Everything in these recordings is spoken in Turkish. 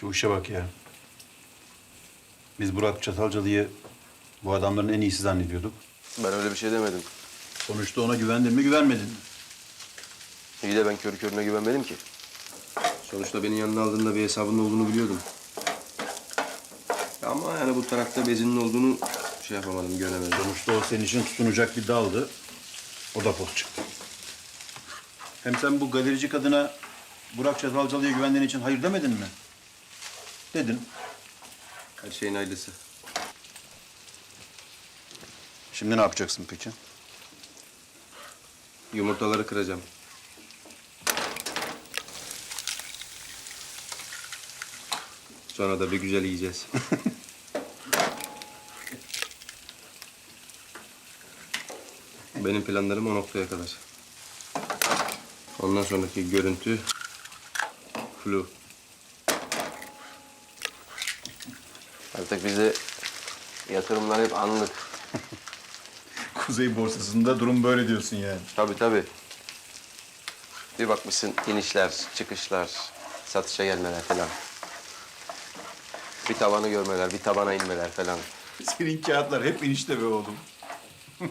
Şu işe bak ya. Biz Burak Çatalcalı'yı bu adamların en iyisi zannediyorduk. Ben öyle bir şey demedim. Sonuçta ona güvendin mi güvenmedin mi? İyi de ben körü körüne güvenmedim ki. Sonuçta beni yanına aldığında bir hesabının olduğunu biliyordum. Ama yani bu tarafta bezinin olduğunu şey yapamadım, göremedim. Sonuçta o senin için tutunacak bir daldı. O da poz çıktı. Hem sen bu galerici kadına Burak Çatalcalı'ya güvendiğin için hayır demedin mi? Dedin. Her şeyin ailesi. Şimdi ne yapacaksın peki? Yumurtaları kıracağım. Sonra da bir güzel yiyeceğiz. Benim planlarım o noktaya kadar. Ondan sonraki görüntü flu. Artık bize yatırımlar hep anlık. Kuzey borsasında durum böyle diyorsun yani. Tabii tabii. Bir bakmışsın inişler, çıkışlar, satışa gelmeler falan. Bir tavanı görmeler, bir tabana inmeler falan. Senin kağıtlar hep inişte be oğlum.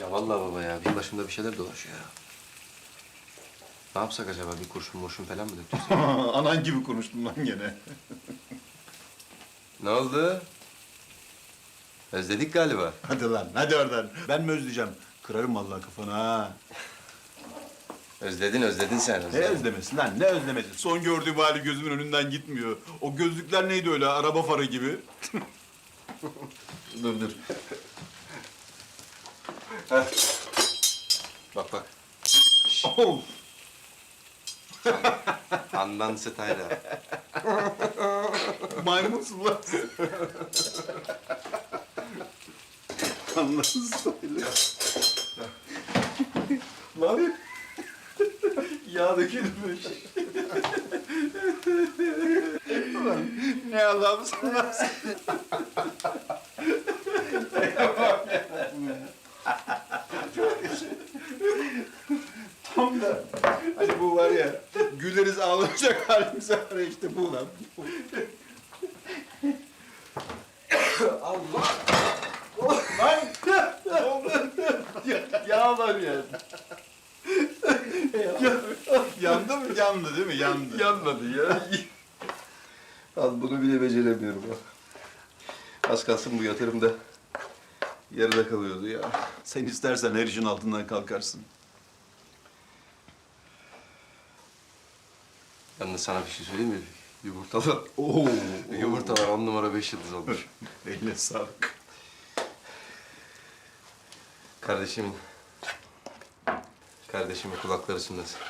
Ya vallahi baba ya, bir başımda bir şeyler dolaşıyor ya. Ne yapsak acaba? Bir kurşun murşun falan mı döktürsek? Anan gibi konuştun lan gene. Ne oldu? Özledik galiba. Hadi lan, hadi oradan. Ben mi özleyeceğim? Kırarım vallahi kafanı ha. Özledin, özledin sen. Ne Özledin. özlemesi lan, ne özlemesi? Son gördüğüm hali gözümün önünden gitmiyor. O gözlükler neydi öyle, araba farı gibi? dur dur. bak bak. Oh! Handan Stayla. Maymunsun lan. Anlasın söyle. lan. Yağ dökülmüş. Ulan ne Allah'ımsın lan sen. Tam da hani bu var ya güleriz ağlanacak halimiz var ya işte bu lan. bu. Lan! Ne oldu? Ya, yağ var ya. ya. Yandı mı? Yandı değil mi? Yandı. Yanmadı ya. Al bunu bile beceremiyorum. Az kalsın bu yatırım da yarıda kalıyordu ya. Sen istersen her işin altından kalkarsın. Yalnız sana bir şey söyleyeyim mi? Yumurtalar, Oo. yumurtalar on numara beş yıldız olmuş. Eline sağlık. Kardeşimin, kardeşimin kulakları çınlasın.